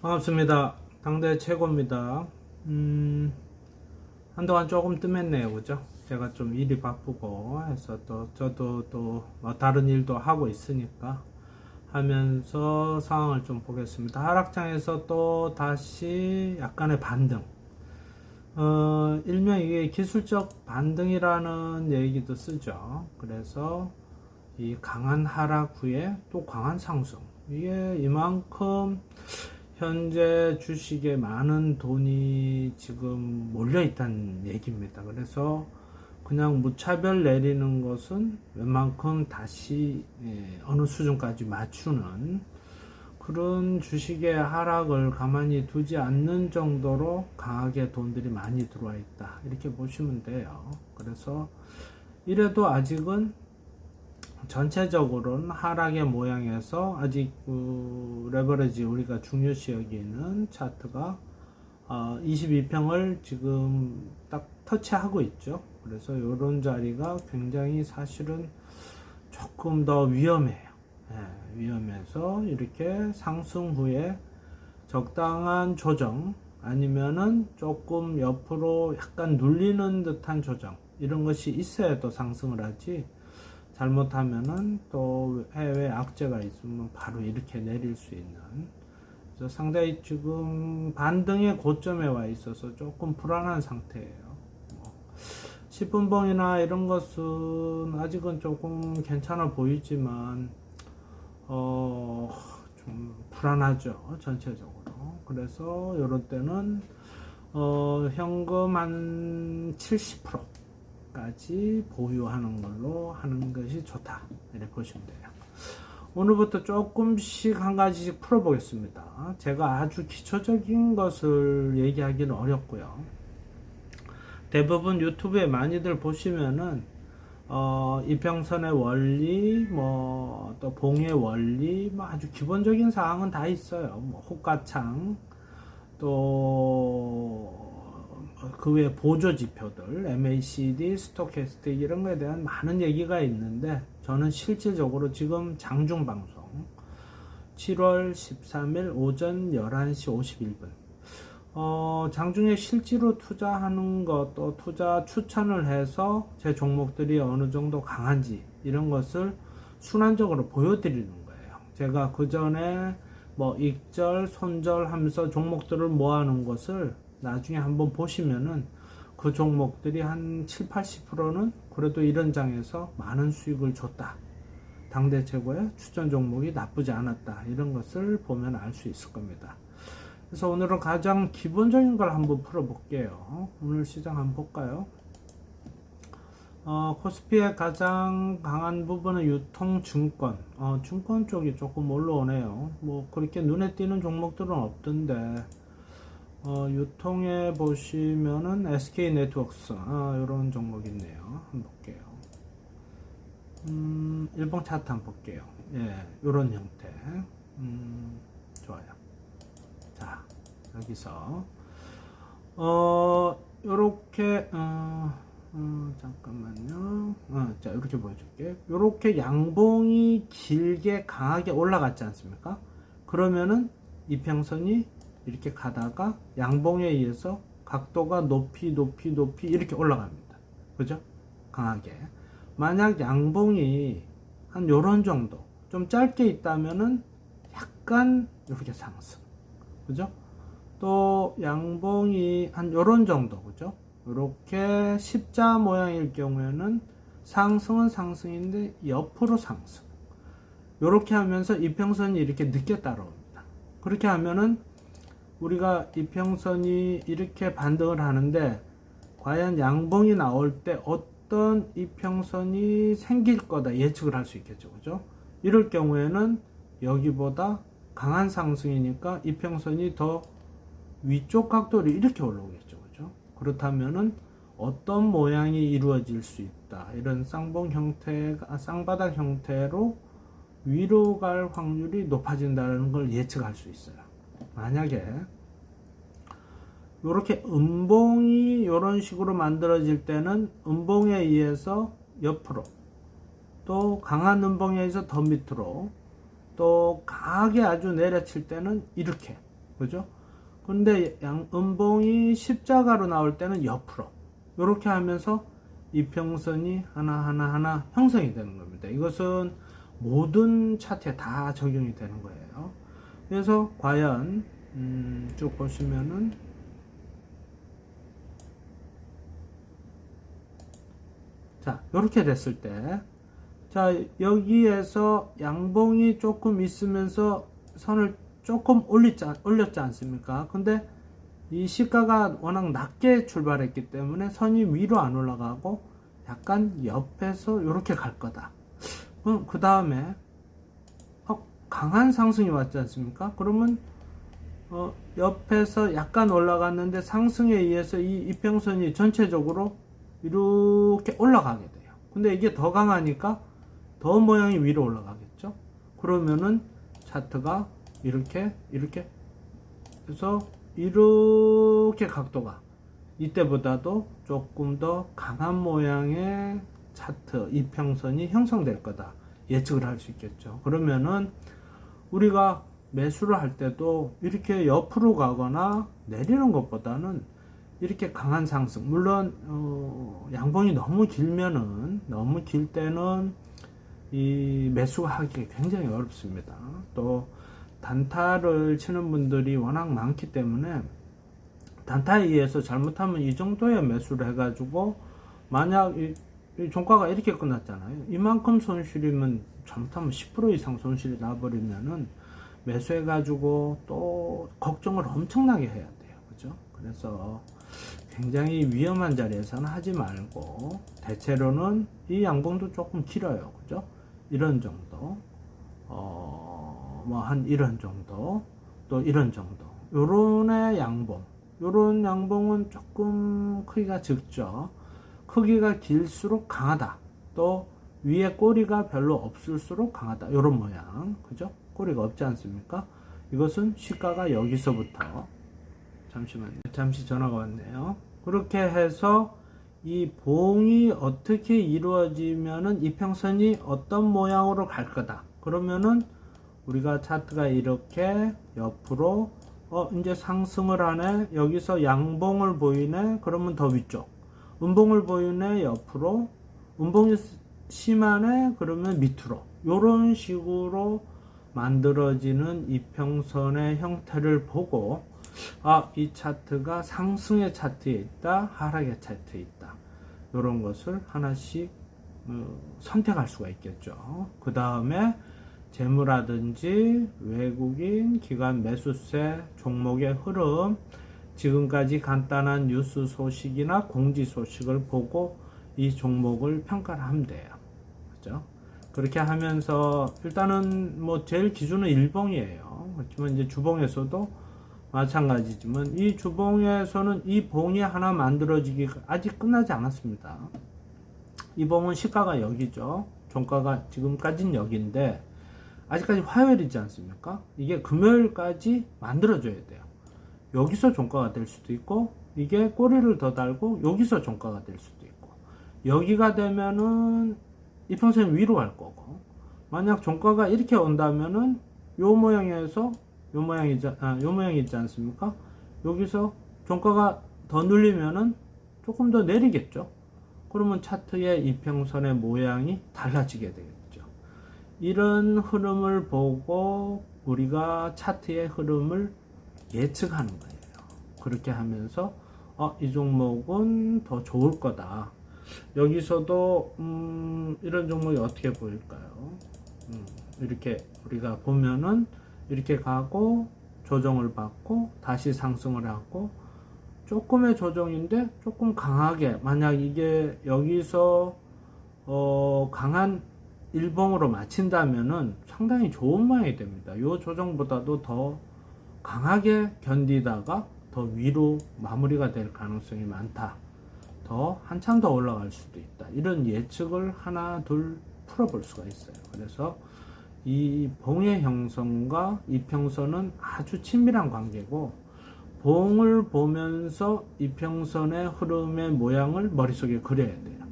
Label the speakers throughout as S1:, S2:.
S1: 반갑습니다. 당대 최고입니다. 음, 한동안 조금 뜸했네요. 그죠? 제가 좀 일이 바쁘고 해서 또 저도 또뭐 다른 일도 하고 있으니까 하면서 상황을 좀 보겠습니다. 하락장에서 또 다시 약간의 반등. 어, 일명 이게 기술적 반등이라는 얘기도 쓰죠. 그래서 이 강한 하락 후에 또 강한 상승. 이게 이만큼 현재 주식에 많은 돈이 지금 몰려 있다는 얘기입니다. 그래서 그냥 무차별 내리는 것은 웬만큼 다시 예, 어느 수준까지 맞추는 그런 주식의 하락을 가만히 두지 않는 정도로 강하게 돈들이 많이 들어와 있다. 이렇게 보시면 돼요. 그래서 이래도 아직은 전체적으로는 하락의 모양에서 아직 그 레버리지 우리가 중요시 여기는 차트가 어, 22평을 지금 딱 터치하고 있죠. 그래서 이런 자리가 굉장히 사실은 조금 더 위험해요. 예, 위험해서 이렇게 상승 후에 적당한 조정 아니면은 조금 옆으로 약간 눌리는 듯한 조정 이런 것이 있어야 또 상승을 하지 잘못하면은 또 해외 악재가 있으면 바로 이렇게 내릴 수 있는 그래서 상당히 지금 반등의 고점에 와 있어서 조금 불안한 상태예요. 뭐 10분봉이나 이런 것은 아직은 조금 괜찮아 보이지만 어, 좀 불안하죠 전체적으로. 그래서 이런 때는 어, 현금 한 70% 까지 보유하는 걸로 하는 것이 좋다. 이렇게 보시면 돼요. 오늘부터 조금씩 한 가지씩 풀어보겠습니다. 제가 아주 기초적인 것을 얘기하기는 어렵고요. 대부분 유튜브에 많이들 보시면은 어, 이평선의 원리, 뭐 또 봉의 원리, 뭐 아주 기본적인 사항은 다 있어요. 뭐 호가창, 또 그 외 보조 지표들, MACD, 스토캐스틱 이런 거에 대한 많은 얘기가 있는데 저는 실질적으로 지금 장중 방송 7월 13일 오전 11시 51분 어, 장중에 실제로 투자하는 것, 또 투자 추천을 해서 제 종목들이 어느 정도 강한지 이런 것을 순환적으로 보여드리는 거예요. 제가 그 전에 뭐 익절, 손절 하면서 종목들을 모아놓은 것을 나중에 한번 보시면은 그 종목들이 한 7, 80%는 그래도 이런 장에서 많은 수익을 줬다. 당대 최고의 추천 종목이 나쁘지 않았다. 이런 것을 보면 알 수 있을 겁니다. 그래서 오늘은 가장 기본적인 걸 한번 풀어볼게요. 오늘 시장 한번 볼까요? 어, 코스피의 가장 강한 부분은 유통증권. 어, 증권 쪽이 조금 올라오네요. 뭐, 그렇게 눈에 띄는 종목들은 없던데, 어, 유통에 보시면은 SK 네트워크스, 아, 이런 종목 있네요. 한번 볼게요. 음, 일봉 차트 한번 볼게요. 예, 요런 형태. 음, 좋아요. 자, 여기서, 어, 요렇게, 어, 어, 잠깐만요. 어, 자, 이렇게 보여줄게. 요렇게 양봉이 길게 강하게 올라갔지 않습니까? 그러면은 이평선이 이렇게 가다가 양봉에 의해서 각도가 높이, 높이, 높이 이렇게 올라갑니다. 그죠? 강하게. 만약 양봉이 한 요런 정도, 좀 짧게 있다면은 약간 이렇게 상승. 그죠? 또 양봉이 한 요런 정도, 그죠? 이렇게 십자 모양일 경우에는 상승은 상승인데 옆으로 상승. 이렇게 하면서 이평선이 이렇게 늦게 따라옵니다. 그렇게 하면은 우리가 이평선이 이렇게 반등을 하는데 과연 양봉이 나올 때 어떤 이평선이 생길 거다 예측을 할 수 있겠죠. 그죠? 이럴 경우에는 여기보다 강한 상승이니까 이평선이 더 위쪽 각도로 이렇게 올라오겠죠. 그죠? 그렇다면은 어떤 모양이 이루어질 수 있다. 이런 쌍봉 형태가 쌍바닥 형태로 위로 갈 확률이 높아진다는 걸 예측할 수 있어요. 만약에 이렇게 음봉이 이런 식으로 만들어질 때는 음봉에 의해서 옆으로 또 강한 음봉에 의해서 더 밑으로 또 강하게 아주 내려칠 때는 이렇게 그죠? 근데 양 음봉이 십자가로 나올 때는 옆으로 이렇게 하면서 이평선이 하나 하나 하나 형성이 되는 겁니다. 이것은 모든 차트에 다 적용이 되는 거예요. 그래서 과연 음, 쭉 보시면은 자 이렇게 됐을 때 자 여기에서 양봉이 조금 있으면서 선을 조금 올리지, 않- 올렸지 않습니까? 근데 이 시가가 워낙 낮게 출발했기 때문에 선이 위로 안 올라가고 약간 옆에서 이렇게 갈 거다. 그 다음에 어, 강한 상승이 왔지 않습니까? 그러면 어, 옆에서 약간 올라갔는데 상승에 의해서 이 이평선이 전체적으로 이렇게 올라가게 돼요. 근데 이게 더 강하니까 더 모양이 위로 올라가겠죠? 그러면은 차트가 이렇게 이렇게 그래서 이렇게 각도가 이때보다도 조금 더 강한 모양의 차트 이평선이 형성될 거다 예측을 할 수 있겠죠. 그러면은 우리가 매수를 할 때도 이렇게 옆으로 가거나 내리는 것보다는 이렇게 강한 상승 물론 어, 양봉이 너무 길면은 너무 길 때는 이 매수가 하기 굉장히 어렵습니다. 또 단타를 치는 분들이 워낙 많기 때문에 단타에 의해서 잘못하면 이 정도의 매수를 해가지고 만약 종가가 이렇게 끝났잖아요. 이만큼 손실이면 잘못하면 10% 이상 손실이 나버리면은 매수해가지고 또 걱정을 엄청나게 해야 돼요. 그죠? 그래서 굉장히 위험한 자리에서는 하지 말고 대체로는 이 양봉도 조금 길어요. 그죠? 이런 정도. 어, 뭐 한 이런 정도. 또 이런 정도. 요런의 양봉. 요런 양봉은 조금 크기가 적죠. 크기가 길수록 강하다. 또 위에 꼬리가 별로 없을수록 강하다. 요런 모양. 그죠? 꼬리가 없지 않습니까? 이것은 시가가 여기서부터 잠시만요. 잠시 전화가 왔네요. 그렇게 해서 이 봉이 어떻게 이루어지면은 이평선이 어떤 모양으로 갈 거다. 그러면은 우리가 차트가 이렇게 옆으로 어 이제 상승을 하네. 여기서 양봉을 보이네. 그러면 더 위쪽. 음봉을 보이네. 옆으로. 음봉이 심하네. 그러면 밑으로. 요런 식으로 만들어지는 이평선의 형태를 보고 아, 이 차트가 상승의 차트에 있다, 하락의 차트에 있다. 이런 것을 하나씩 어, 선택할 수가 있겠죠. 그 다음에 재무라든지 외국인 기관 매수세 종목의 흐름, 지금까지 간단한 뉴스 소식이나 공지 소식을 보고 이 종목을 평가를 하면 돼요. 그죠? 그렇게 하면서 일단은 뭐 제일 기준은 일봉이에요. 그렇지만 이제 주봉에서도 마찬가지지만 이 주봉에서는 이 봉이 하나 만들어지기 아직 끝나지 않았습니다. 이 봉은 시가가 여기죠. 종가가 지금까지는 여기인데 아직까지 화요일이지 않습니까? 이게 금요일까지 만들어줘야 돼요. 여기서 종가가 될 수도 있고 이게 꼬리를 더 달고 여기서 종가가 될 수도 있고 여기가 되면은 이평선 위로 갈 거고 만약 종가가 이렇게 온다면은 요 모양에서 요 모양이지 아, 요 모양이 있지 않습니까? 여기서 종가가 더 눌리면은 조금 더 내리겠죠. 그러면 차트의 이평선의 모양이 달라지게 되겠죠. 이런 흐름을 보고 우리가 차트의 흐름을 예측하는 거예요. 그렇게 하면서 어, 이 종목은 더 좋을 거다. 여기서도 음, 이런 종목이 어떻게 보일까요? 음, 이렇게 우리가 보면은 이렇게 가고 조정을 받고 다시 상승을 하고 조금의 조정인데 조금 강하게 만약 이게 여기서 어 강한 일봉으로 마친다면은 상당히 좋은 모양이 됩니다. 요 조정보다도 더 강하게 견디다가 더 위로 마무리가 될 가능성이 많다. 더 한참 더 올라갈 수도 있다. 이런 예측을 하나 둘 풀어볼 수가 있어요. 그래서 이 봉의 형성과 이평선은 아주 친밀한 관계고 봉을 보면서 이평선의 흐름의 모양을 머릿속에 그려야 돼요.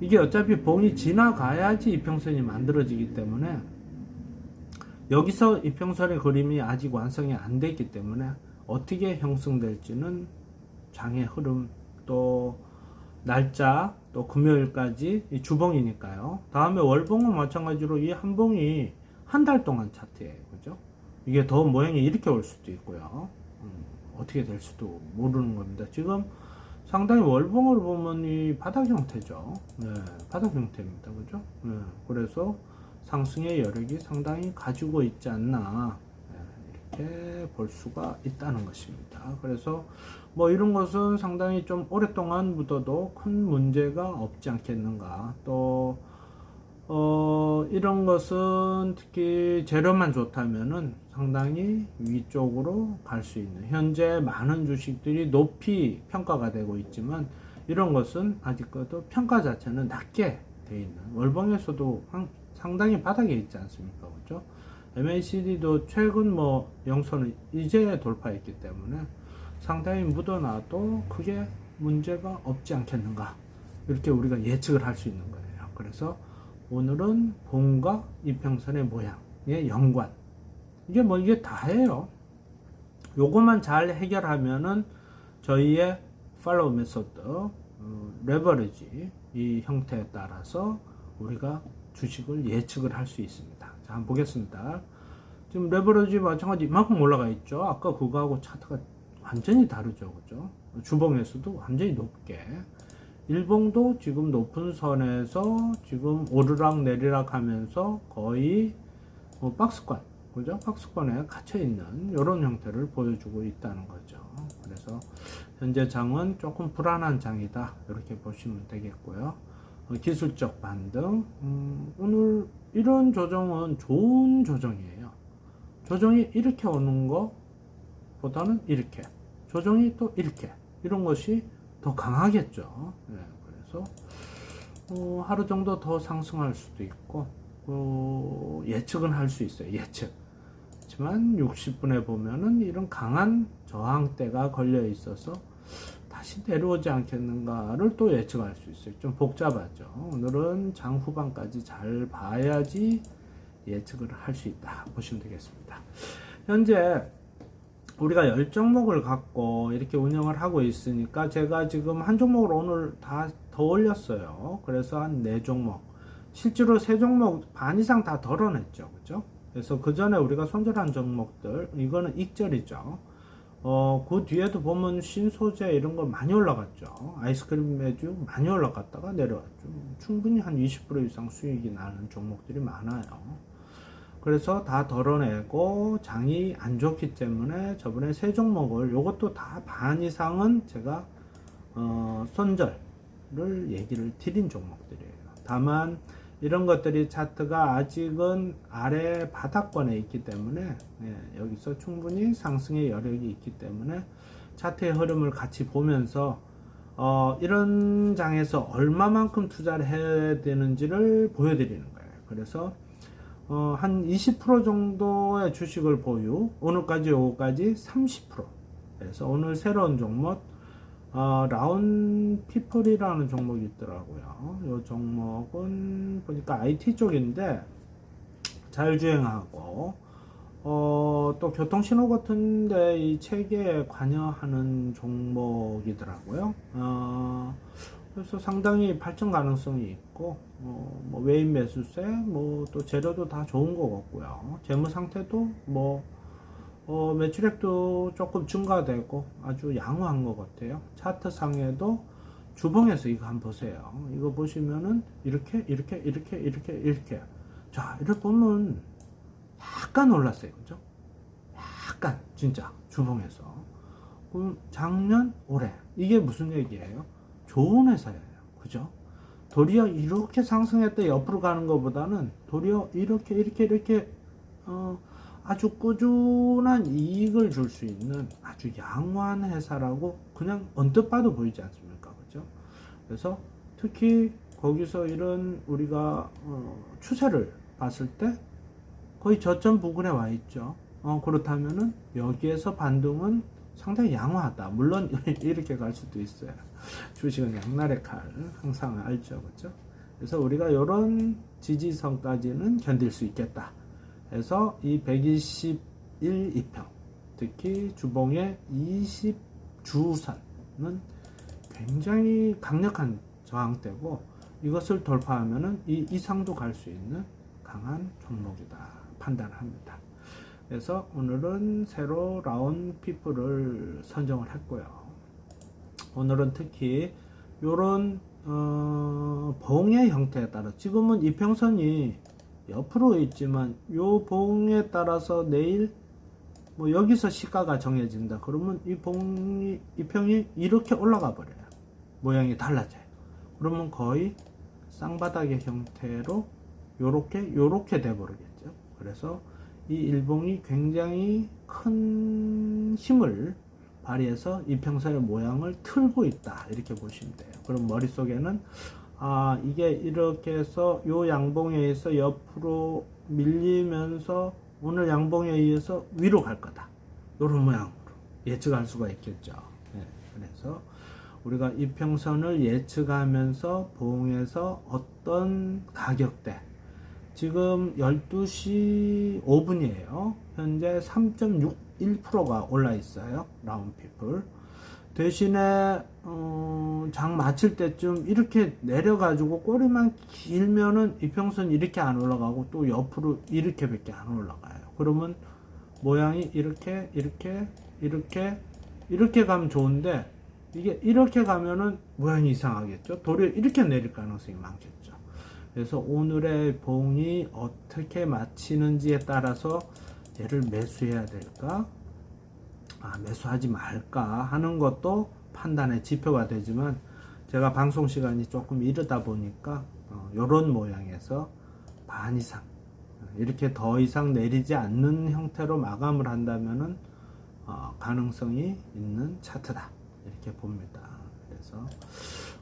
S1: 이게 어차피 봉이 지나가야지 이평선이 만들어지기 때문에 여기서 이평선의 그림이 아직 완성이 안 됐기 때문에 어떻게 형성될지는 장의 흐름 또 날짜 또 금요일까지 이 주봉이니까요. 다음에 월봉은 마찬가지로 이 한 봉이 한 달 동안 차트예요. 그죠? 이게 더 모양이 이렇게 올 수도 있고요. 음, 어떻게 될 수도 모르는 겁니다. 지금 상당히 월봉을 보면 이 바닥 형태죠. 네, 바닥 형태입니다. 그죠? 네, 그래서 상승의 여력이 상당히 가지고 있지 않나 네, 이렇게 볼 수가 있다는 것입니다. 그래서 뭐 이런 것은 상당히 좀 오랫동안 묻어도 큰 문제가 없지 않겠는가. 또 어, 이런 것은 특히 재료만 좋다면은 상당히 위쪽으로 갈 수 있는 현재 많은 주식들이 높이 평가가 되고 있지만 이런 것은 아직까지도 평가 자체는 낮게 돼 있는 월봉에서도 한- 상당히 바닥에 있지 않습니까? 그죠? MACD도 최근 뭐 영선을 이제 돌파했기 때문에 상당히 묻어놔도 크게 문제가 없지 않겠는가? 이렇게 우리가 예측을 할 수 있는 거예요. 그래서 오늘은 봉과 이평선의 모양의 연관. 이게 뭐 이게 다예요. 요것만 잘 해결하면은 저희의 팔로우 메소드 어, 레버리지 이 형태에 따라서 우리가 주식을 예측을 할 수 있습니다. 자, 한번 보겠습니다. 지금 레버리지 마찬가지 이만큼 올라가 있죠. 아까 그거하고 차트가 완전히 다르죠. 그죠? 주봉에서도 완전히 높게 일봉도 지금 높은 선에서 지금 오르락 내리락 하면서 거의 뭐 박스권, 그죠? 박스권에 갇혀 있는 이런 형태를 보여주고 있다는 거죠. 그래서 현재 장은 조금 불안한 장이다. 이렇게 보시면 되겠고요. 어, 기술적 반등, 음, 오늘 이런 조정은 좋은 조정이에요. 조정이 이렇게 오는 것보다는 이렇게, 조정이 또 이렇게, 이런 것이 더 강하겠죠. 예, 그래서 어, 하루 정도 더 상승할 수도 있고 어, 예측은 할 수 있어요. 예측. 하지만 60분에 보면은 이런 강한 저항대가 걸려 있어서 다시 내려오지 않겠는가를 또 예측할 수 있어요. 좀 복잡하죠. 오늘은 장 후반까지 잘 봐야지 예측을 할 수 있다 보시면 되겠습니다. 현재 우리가 열 종목을 갖고 이렇게 운영을 하고 있으니까 제가 지금 한 종목을 오늘 다 더 올렸어요. 그래서 한 네 종목. 실제로 세 종목 반 이상 다 덜어냈죠. 그죠? 그래서 그 전에 우리가 손절한 종목들, 이거는 익절이죠. 어, 그 뒤에도 보면 신소재 이런 거 많이 올라갔죠. 아이스크림 메주 많이 올라갔다가 내려왔죠. 충분히 한 20% 이상 수익이 나는 종목들이 많아요. 그래서 다 덜어내고 장이 안 좋기 때문에 저번에 세 종목을 요것도 다 반 이상은 제가 어, 손절을 얘기를 드린 종목들이에요. 다만 이런 것들이 차트가 아직은 아래 바닥권에 있기 때문에 예, 여기서 충분히 상승의 여력이 있기 때문에 차트의 흐름을 같이 보면서 어, 이런 장에서 얼마만큼 투자를 해야 되는지를 보여드리는 거예요. 그래서 어, 한 20% 정도의 주식을 보유, 오늘까지 요거까지 30%. 그래서 오늘 새로운 종목, 어, 라운 피플이라는 종목이 있더라고요. 이 종목은 보니까 IT 쪽인데 자율주행하고 어, 또 교통신호 같은데 이 체계에 관여하는 종목이더라고요. 어, 그래서 상당히 발전 가능성이 있고 어, 뭐 외인 매수세 뭐 또 재료도 다 좋은 것 같고요. 재무 상태도 뭐 어, 매출액도 조금 증가되고 아주 양호한 것 같아요. 차트 상에도 주봉에서 이거 한번 보세요. 이거 보시면은 이렇게 이렇게 이렇게 이렇게 이렇게 자 이렇게 보면 약간 올랐어요, 그죠? 약간 진짜 주봉에서 그럼 작년 올해 이게 무슨 얘기예요? 좋은 회사예요, 그죠? 도리어 이렇게 상승했다 옆으로 가는 것보다는 도리어 이렇게 이렇게 이렇게 어, 아주 꾸준한 이익을 줄 수 있는 아주 양호한 회사라고 그냥 언뜻 봐도 보이지 않습니까? 그죠? 그래서 특히 거기서 이런 우리가 어, 추세를 봤을 때 거의 저점 부근에 와 있죠. 어, 그렇다면은 여기에서 반등은 상당히 양호하다. 물론 이렇게 갈 수도 있어요. 주식은 양날의 칼 항상 알죠, 그렇죠? 그래서 우리가 이런 지지선까지는 견딜 수 있겠다. 그래서 이 121 이평 특히 주봉의 20 주산은 굉장히 강력한 저항대고 이것을 돌파하면은 이 이상도 갈 수 있는 강한 종목이다 판단합니다. 그래서 오늘은 새로 라운 피플을 선정을 했고요. 오늘은 특히 요런 어, 봉의 형태에 따라 지금은 이평선이 옆으로 있지만 요 봉에 따라서 내일 뭐 여기서 시가가 정해진다. 그러면 이 봉이 이 평이 이렇게 올라가 버려요. 모양이 달라져요. 그러면 거의 쌍바닥의 형태로 요렇게 요렇게 돼 버리겠죠. 그래서 이 일봉이 굉장히 큰 힘을 발휘해서 이평선의 모양을 틀고 있다. 이렇게 보시면 돼요. 그럼 머릿속에는 아, 이게 이렇게 해서 요 양봉에 의해서 옆으로 밀리면서 오늘 양봉에 의해서 위로 갈 거다. 요런 모양으로 예측할 수가 있겠죠. 네, 그래서 우리가 이평선을 예측하면서 봉에서 어떤 가격대 지금 12시 5분이에요. 현재 3.61%가 올라 있어요. 라운피플. 대신에 어, 장 마칠 때쯤 이렇게 내려가지고 꼬리만 길면은 이평선 이렇게 안 올라가고 또 옆으로 이렇게밖에 안 올라가요. 그러면 모양이 이렇게 이렇게 이렇게 이렇게 가면 좋은데 이게 이렇게 가면은 모양이 이상하겠죠. 도리어 이렇게 내릴 가능성이 많겠죠. 그래서 오늘의 봉이 어떻게 마치는지에 따라서 얘를 매수해야 될까? 아, 매수하지 말까 하는 것도 판단의 지표가 되지만 제가 방송 시간이 조금 이르다 보니까 어, 이런 모양에서 반 이상 어, 이렇게 더 이상 내리지 않는 형태로 마감을 한다면은 어, 가능성이 있는 차트다 이렇게 봅니다. 그래서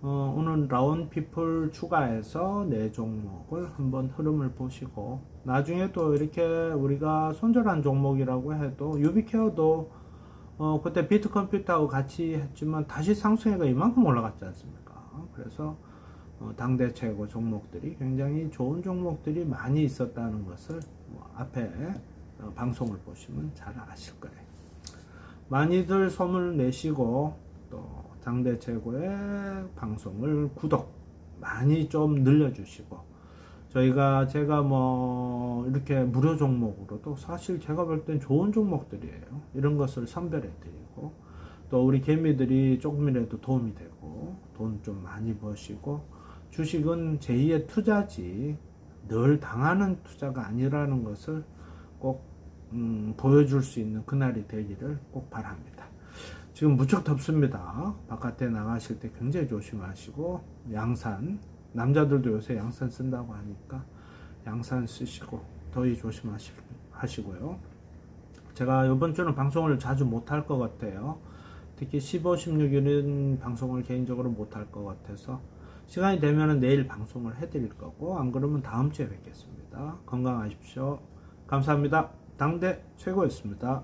S1: 어, 오늘 라운 피플 추가해서 네 종목을 한번 흐름을 보시고 나중에 또 이렇게 우리가 손절한 종목이라고 해도 유비케어도 어, 그때 비트 컴퓨터하고 같이 했지만 다시 상승해가 이만큼 올라갔지 않습니까? 그래서 어, 당대 최고 종목들이 굉장히 좋은 종목들이 많이 있었다는 것을 뭐 앞에 어, 방송을 보시면 잘 아실 거예요. 많이들 소문을 내시고 또 당대 최고의 방송을 구독 많이 좀 늘려주시고 저희가 제가 뭐 이렇게 무료 종목으로도 사실 제가 볼 땐 좋은 종목들이에요. 이런 것을 선별해 드리고 또 우리 개미들이 조금이라도 도움이 되고 돈 좀 많이 버시고 주식은 제2의 투자지 늘 당하는 투자가 아니라는 것을 꼭 음, 보여줄 수 있는 그날이 되기를 꼭 바랍니다. 지금 무척 덥습니다. 바깥에 나가실 때 굉장히 조심하시고 양산 남자들도 요새 양산 쓴다고 하니까 양산 쓰시고 더위 조심하시고요. 제가 이번 주는 방송을 자주 못할 것 같아요. 특히 15, 16일은 방송을 개인적으로 못할 것 같아서 시간이 되면 내일 방송을 해드릴 거고 안 그러면 다음 주에 뵙겠습니다. 건강하십시오. 감사합니다. 당대 최고였습니다.